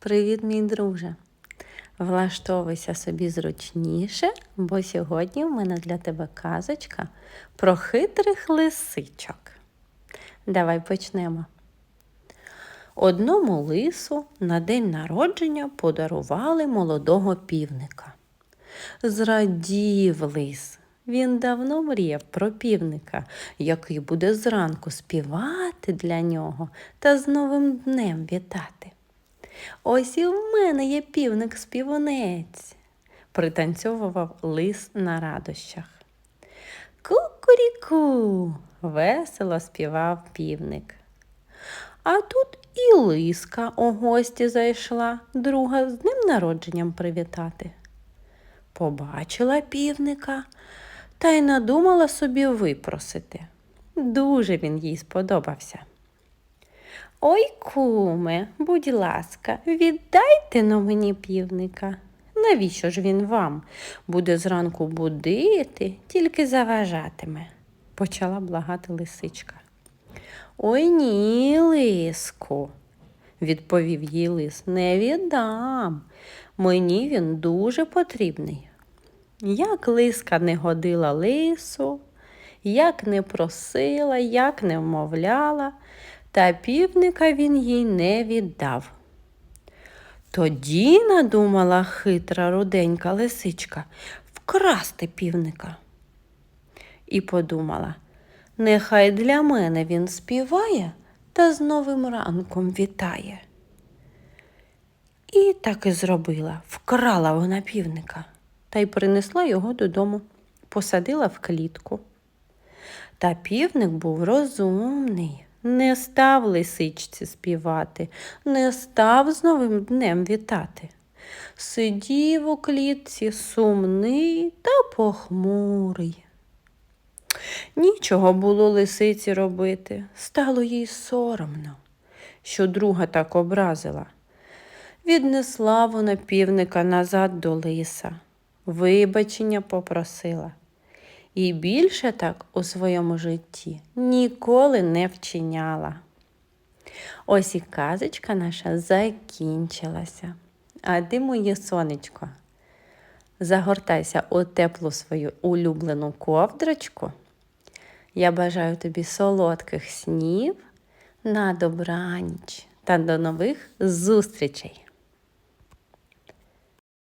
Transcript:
Привіт, мій друже. Влаштовуйся собі зручніше, бо сьогодні в мене для тебе казочка про хитрих лисичок. Давай почнемо. Одному лису на день народження подарували молодого півника. Зрадів лис. Він давно мріяв про півника, який буде зранку співати для нього та з новим днем вітати. Ось і в мене є півник співунець, пританцьовував лис на радощах. Кукуріку, весело співав півник. А тут і лиска у гості зайшла, друга з днем народженням привітати. Побачила півника та й надумала собі випросити. Дуже він їй сподобався. Ой, куме, будь ласка, віддайте но мені півника. Навіщо ж він вам буде зранку будити, тільки заважатиме, почала благати лисичка. Ой ні, лиску, відповів їй лис, не віддам. Мені він дуже потрібний. Як лиска не годила лису, як не просила, як не вмовляла, та півника він їй не віддав. Тоді надумала хитра руденька лисичка вкрасти півника. І подумала, нехай для мене він співає та з новим ранком вітає. І так і зробила, вкрала вона півника та й принесла його додому, посадила в клітку. Та півник був розумний, не став лисичці співати, не став з новим днем вітати. Сидів у клітці сумний та похмурий. Нічого було лисиці робити, стало їй соромно, що друга так образила. Віднесла вона півника назад до лиса, вибачення попросила. І більше так у своєму житті ніколи не вчиняла. Ось і казочка наша закінчилася. А ти, моє сонечко, загортайся у теплу свою улюблену ковдрочку. Я бажаю тобі солодких снів на добраніч та до нових зустрічей!